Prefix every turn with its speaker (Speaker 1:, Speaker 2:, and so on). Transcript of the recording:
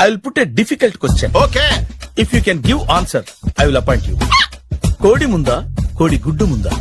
Speaker 1: I will put a difficult question
Speaker 2: okay
Speaker 1: if you can give answer I will appoint you కోడి ముందా కోడి గుడ్డు ముందా